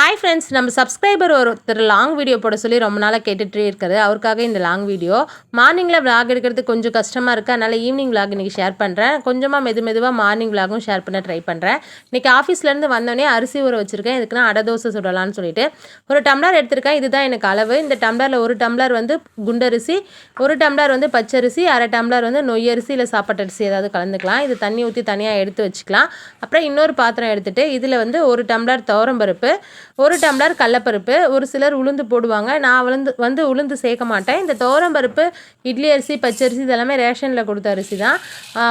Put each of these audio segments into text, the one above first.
Hi friends நம்ம subscriber ஒருத்தர் long video போட சொல்லி ரொம்ப நாளாக கேட்டுகிட்டே இருக்காரு. அவருக்காக இந்த லாங் வீடியோ மார்னிங்கில் விளாக் எடுக்கிறது கொஞ்சம் கஷ்டமாக இருக்குது அதனால் ஈவினிங் விளாக் இன்றைக்கி ஷேர் பண்ணுறேன் கொஞ்சமாக மெது மெதுவாக மார்னிங் விளாகும் ஷேர் பண்ண ட்ரை பண்ணுறேன் இன்றைக்கி ஆஃபீஸ்லேருந்து வந்தோடனே அரிசி ஊற வச்சுருக்கேன். இதுக்குன்னா அடை தோசை சுடலான்னு சொல்லிட்டு. ஒரு டம்ளர் எடுத்திருக்கேன். இதுதான் எனக்கு அளவு. இந்த டம்ளரில் ஒரு டம்ளர் வந்து குண்டரிசி ஒரு டம்ளர் வந்து பச்சரிசி அரை டம்ளர் வந்து நொய்யரிசி இல்லை சாப்பாட்டரிசி ஏதாவது கலந்துக்கலாம். இது தண்ணி ஊற்றி தனியாக எடுத்து வச்சுக்கலாம். அப்புறம் இன்னொரு பாத்திரம் எடுத்துகிட்டு இதில் வந்து ஒரு டம்ளர் துவரம்பருப்பு ஒரு டம்ளர் கடலப்பருப்பு ஒரு சிலர் உளுந்து போடுவாங்க. நான் உளுந்து வந்து உளுந்து சேர்க்க மாட்டேன். இந்த துவரம்பருப்பு இட்லி அரிசி பச்சரிசி இதெல்லாமே ரேஷனில் கொடுத்த அரிசி தான்.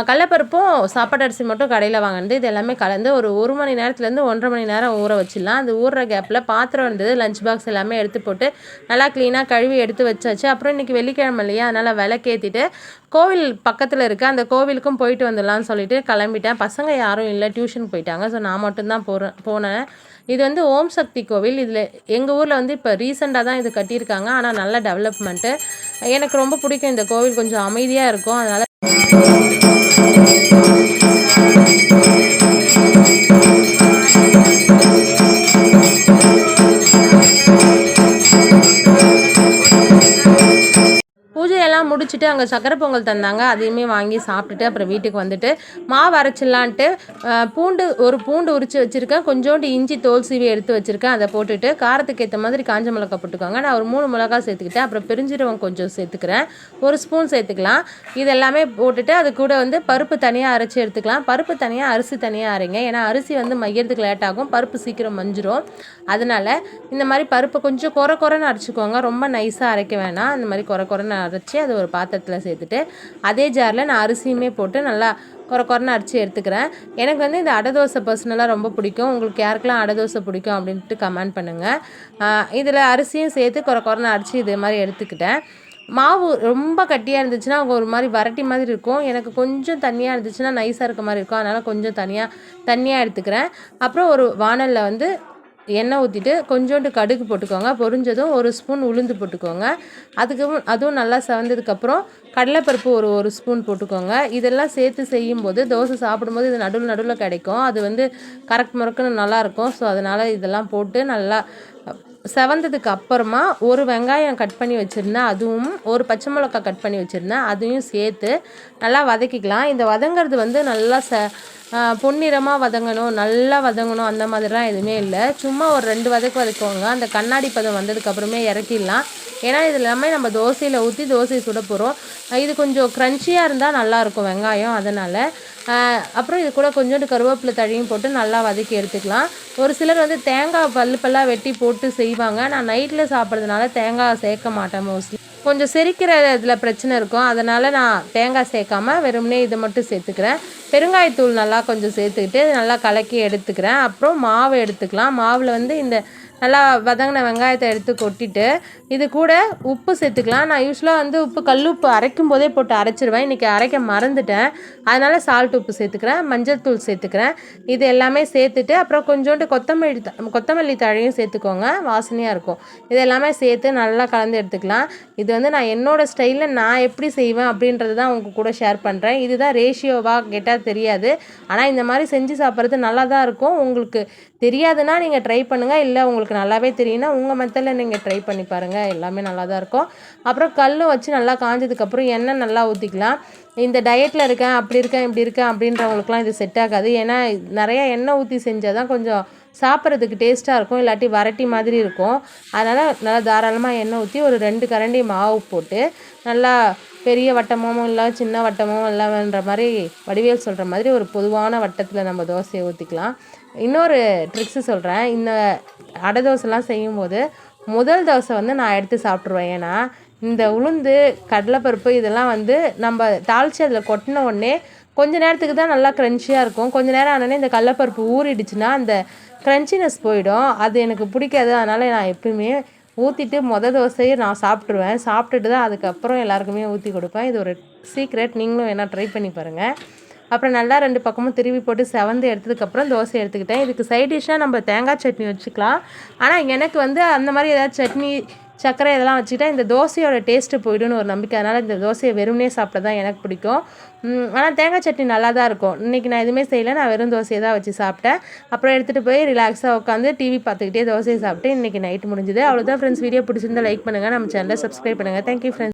கடலப்பருப்பும் சாப்பாட்டு அரிசி மட்டும் கடையில் வாங்கினது. இது எல்லாமே கலந்து ஒரு ஒரு மணி நேரத்துலேருந்து ஒன்றரை மணி நேரம் ஊற வச்சிடலாம். அந்த ஊறுற கேப்பில் பாத்திரம் இருந்தது லஞ்ச் பாக்ஸ் எல்லாமே எடுத்து போட்டு நல்லா க்ளீனாக கழுவி எடுத்து வச்சாச்சு. அப்புறம் இன்றைக்கி வெள்ளிக்கிழமை இல்லையா? அதனால் விளக்கேற்றிட்டு கோவில் பக்கத்தில் இருக்க அந்த கோவிலுக்கும் போயிட்டு வந்துடலாம்னு சொல்லிட்டு கிளம்பிட்டேன். பசங்க யாரும் இல்லை டியூஷன் போயிட்டாங்க. ஸோ நான் மட்டும்தான் போகிறேன் போனேன். இது வந்து ஓம் சக்தி கோவில். இதில் எங்கள் ஊரில் வந்து இப்போ ரீசெண்டாக தான் இது கட்டியிருக்காங்க. ஆனால் நல்ல டெவலப்மெண்ட்டு எனக்கு ரொம்ப பிடிக்கும் இந்த கோவில். கொஞ்சம் அமைதியாக இருக்கும். அதனால் பூஜையெல்லாம் முடிச்சுட்டு அங்கே சக்கரை பொங்கல் தந்தாங்க. அதையுமே வாங்கி சாப்பிட்டுட்டு அப்புறம் வீட்டுக்கு வந்துட்டு மாவு அரைச்சிடலான்ட்டு பூண்டு ஒரு பூண்டு உரிச்சு வச்சுருக்கேன். கொஞ்சோண்டு இஞ்சி தோல் சீவி எடுத்து வச்சுருக்கேன். அதை போட்டுட்டு காரத்துக்கு ஏற்ற மாதிரி காஞ்ச மிளகா போட்டுக்கோங்க. நான் ஒரு மூணு மிளகா சேர்த்துக்கிட்டேன். அப்புறம் பெருஞ்சீரகம் கொஞ்சம் சேர்த்துக்கிறேன். ஒரு ஸ்பூன் சேர்த்துக்கலாம். இது எல்லாமே போட்டுட்டு அது கூட வந்து பருப்பு தனியாக அரைச்சி எடுத்துக்கலாம். பருப்பு தனியாக அரிசி தனியாக அரைங்க. ஏன்னா அரிசி வந்து மையறதுக்கு லேட் ஆகும். பருப்பு சீக்கிரம் மஞ்சிரும். அதனால் இந்த மாதிரி பருப்பை கொஞ்சம் குறை குறைன்னு அரைச்சிக்கோங்க. ரொம்ப நைஸாக அரைக்க வேணாம். இந்த மாதிரி குறை குறைன்னு அரைச்சி அது ஒரு பாத்திரத்தில் சேர்த்துட்டு அதே ஜாரில் நான் அரிசியுமே போட்டு நல்லா குறை குறைன்னு அரிச்சு எடுத்துக்கிறேன். எனக்கு வந்து இந்த அடை தோசை பர்சனலாக ரொம்ப பிடிக்கும். உங்களுக்கு யாருக்கெல்லாம் அடை தோசை பிடிக்கும் அப்படின்ட்டு கமெண்ட் பண்ணுங்கள் இதில் அரிசியும் சேர்த்து குறை குறைன்னு அரைச்சி இது மாதிரி எடுத்துக்கிட்டேன். மாவு ரொம்ப கட்டியாக இருந்துச்சுன்னா ஒரு மாதிரி வரட்டி மாதிரி இருக்கும். எனக்கு கொஞ்சம் தண்ணியாக இருந்துச்சுன்னா நைஸாக இருக்க மாதிரி இருக்கும். அதனால் கொஞ்சம் தனியாக தண்ணியாக எடுத்துக்கிறேன். அப்புறம் ஒரு வானலில் வந்து எண்ணெய் ஊற்றிட்டு கொஞ்சோண்டு கடுகு போட்டுக்கோங்க. பொரிஞ்சதும் ஒரு ஸ்பூன் உளுந்து போட்டுக்கோங்க. அதுக்கு அதுவும் நல்லா செவந்ததுக்கப்புறம் கடலைப்பருப்பு ஒரு ஒரு ஸ்பூன் போட்டுக்கோங்க. இதெல்லாம் சேர்த்து செய்யும்போது தோசை சாப்பிடும்போது இது நடுவில் நடுவில் கிடைக்கும். அது வந்து கரெக்ட் முறக்குன்னு நல்லாயிருக்கும். ஸோ அதனால் இதெல்லாம் போட்டு நல்லா செவந்ததுக்கு அப்புறமா ஒரு வெங்காயம் கட் பண்ணி வச்சுருந்தேன். அதுவும் ஒரு பச்சை மிளகாய் கட் பண்ணி வச்சுருந்தேன். அதையும் சேர்த்து நல்லா வதக்கிக்கலாம். இந்த வதங்கிறது வந்து நல்லா ச பொன்னிறமாக வதங்கணும். நல்லா வதங்கணும். அந்த மாதிரிலாம் எதுவுமே இல்லை. சும்மா ஒரு ரெண்டு வதக்கு வதக்குவாங்க. அந்த கண்ணாடி பதம் வந்ததுக்கப்புறமே இறக்கிடலாம். ஏன்னா இது எல்லாமே நம்ம தோசையில் ஊற்றி தோசையை சுட போகிறோம் இது கொஞ்சம் க்ரன்ச்சியாக இருந்தால் நல்லாயிருக்கும் வெங்காயம். அதனால் அப்புறம் இது கூட கொஞ்சோண்டு கருவேப்பிலை தழியும் போட்டு நல்லா வதக்கி எடுத்துக்கலாம். ஒரு சிலர் வந்து தேங்காய் பல்லு பல்லாக வெட்டி போட்டு செய்வாங்க. நான் நைட்டில் சாப்பிட்றதுனால தேங்காய் சேர்க்க மாட்டேன் மோஸ்ட்லி கொஞ்சம் செரிக்கிற இதில் பிரச்சனை இருக்கும். அதனால் நான் தேங்காய் சேர்க்காம வெறும்னே இதை மட்டும் சேர்த்துக்கிறேன். பெருங்காயத்தூள் நல்லா கொஞ்சம் சேர்த்துக்கிட்டு நல்லா கலக்கி எடுத்துக்கிறேன். அப்புறம் மாவு எடுத்துக்கலாம். மாவில் வந்து இந்த நல்லா வதங்கின வெங்காயத்தை எடுத்து கொட்டிட்டு இது கூட உப்பு சேர்த்துக்கலாம். நான் யூஸ்வலாக வந்து உப்பு கல் உப்பு அரைக்கும் போதே போட்டு அரைச்சிருவேன். இன்றைக்கி அரைக்க மறந்துட்டேன். அதனால் சால்ட் உப்பு சேர்த்துக்கிறேன். மஞ்சள் தூள் சேர்த்துக்கிறேன். இது எல்லாமே சேர்த்துட்டு அப்புறம் கொஞ்சோண்டு கொத்தமல்லி த கொத்தமல்லி தழையும் சேர்த்துக்கோங்க. வாசனையாக இருக்கும். இது எல்லாமே சேர்த்து நல்லா கலந்து எடுத்துக்கலாம். இது வந்து நான் என்னோடய ஸ்டைலில் நான் எப்படி செய்வேன் அப்படின்றது தான் உங்கள் கூட ஷேர் பண்ணுறேன் இதுதான் ரேஷியோவாக கேட்டால் தெரியாது. ஆனால் இந்த மாதிரி செஞ்சு சாப்பிட்றது நல்லா தான் இருக்கும். உங்களுக்கு தெரியாதுன்னா நீங்கள் ட்ரை பண்ணுங்கள் இல்லை உங்களுக்கு நல்லாவே தெரியும்னா உங்கள் மெத்தடில் நீங்கள் ட்ரை பண்ணி பாருங்கள் எல்லாமே நல்லா தான் இருக்கும். அப்புறம் கல்லும் வச்சு நல்லா காஞ்சதுக்கப்புறம் எண்ணெய் நல்லா ஊற்றிக்கலாம் இந்த டயட்டில் இருக்கேன் அப்படி இருக்கேன் இப்படி இருக்கேன் அப்படின்றவங்களுக்குலாம் இது செட் ஆகாது. ஏன்னா நிறையா எண்ணெய் ஊற்றி செஞ்சால் தான் கொஞ்சம் சாப்பிட்றதுக்கு டேஸ்ட்டாக இருக்கும். இல்லாட்டி வரட்டி மாதிரி இருக்கும். அதனால் நல்லா தாராளமாக எண்ணெய் ஊற்றி ஒரு ரெண்டு கரண்டி மாவு போட்டு நல்லா பெரிய வட்டமும் இல்லை சின்ன வட்டமும் இல்லைன்ற மாதிரி வடிவேல் சொல்கிற மாதிரி ஒரு பொதுவான வட்டத்தில் நம்ம தோசையை ஊற்றிக்கலாம் இன்னொரு ட்ரிக்ஸு சொல்கிறேன் இந்த அடை தோசைலாம் செய்யும்போது முதல் தோசை வந்து நான் எடுத்து சாப்பிட்ருவேன் ஏன்னா இந்த உளுந்து கடலைப்பருப்பு இதெல்லாம் வந்து நம்ம தாளித்து அதில் கொட்டின உடனே கொஞ்ச நேரத்துக்கு தான் நல்லா க்ரன்ச்சியாக இருக்கும். கொஞ்ச நேரம் ஆனோடனே இந்த கடலப்பருப்பு ஊறிடுச்சுன்னா அந்த க்ரன்ச்சினஸ் போயிடும். அது எனக்கு பிடிக்காது. அதனால் நான் எப்பயுமே ஊற்றிட்டு மொத தோசையை நான் சாப்பிட்ருவேன் சாப்பிட்டுட்டு தான் அதுக்கப்புறம் எல்லாருக்குமே ஊற்றி கொடுப்பேன். இது ஒரு சீக்ரெட் நீங்களும் வேணால் ட்ரை பண்ணி பாருங்கள் அப்புறம் நல்லா ரெண்டு பக்கமும் திருவி போட்டு செவந்து எடுத்ததுக்கப்புறம் தோசை எடுத்துக்கிட்டேன். இதுக்கு சைட் டிஷ்ஷாக நம்ம தேங்காய் சட்னி வச்சுக்கலாம். ஆனால் எனக்கு வந்து அந்த மாதிரி ஏதாவது சட்னி சர்க்கரை இதெல்லாம் வச்சுக்கிட்டா இந்த தோசையோட டேஸ்ட்டு போய்டுன்னு ஒரு நம்பிக்கை. அதனால் இந்த தோசையை வெறுமனே சாப்பிட தான் எனக்கு பிடிக்கும். ஆனால் தேங்காய் சட்னி நல்லா தான் இருக்கும். இன்றைக்கி நான் எதுவுமே செய்யலை. நான் வெறும் தோசையை தான் வச்சு சாப்பிட்டேன். அப்புறம் எடுத்துகிட்டு போய் ரிலாக்ஸாக உட்காந்து டிவி பார்த்துக்கிட்டே தோசையை சாப்பிட்டு இன்றைக்கி நைட் முடிஞ்சுது. அவ்வளோதான் ஃப்ரெண்ட்ஸ் வீடியோ பிடிச்சிருந்தா லைக் பண்ணுங்கள் நம்ம சேனலை சப்ஸ்கிரைப் பண்ணுங்கள் தேங்க்யூ ஃப்ரெண்ட்ஸ்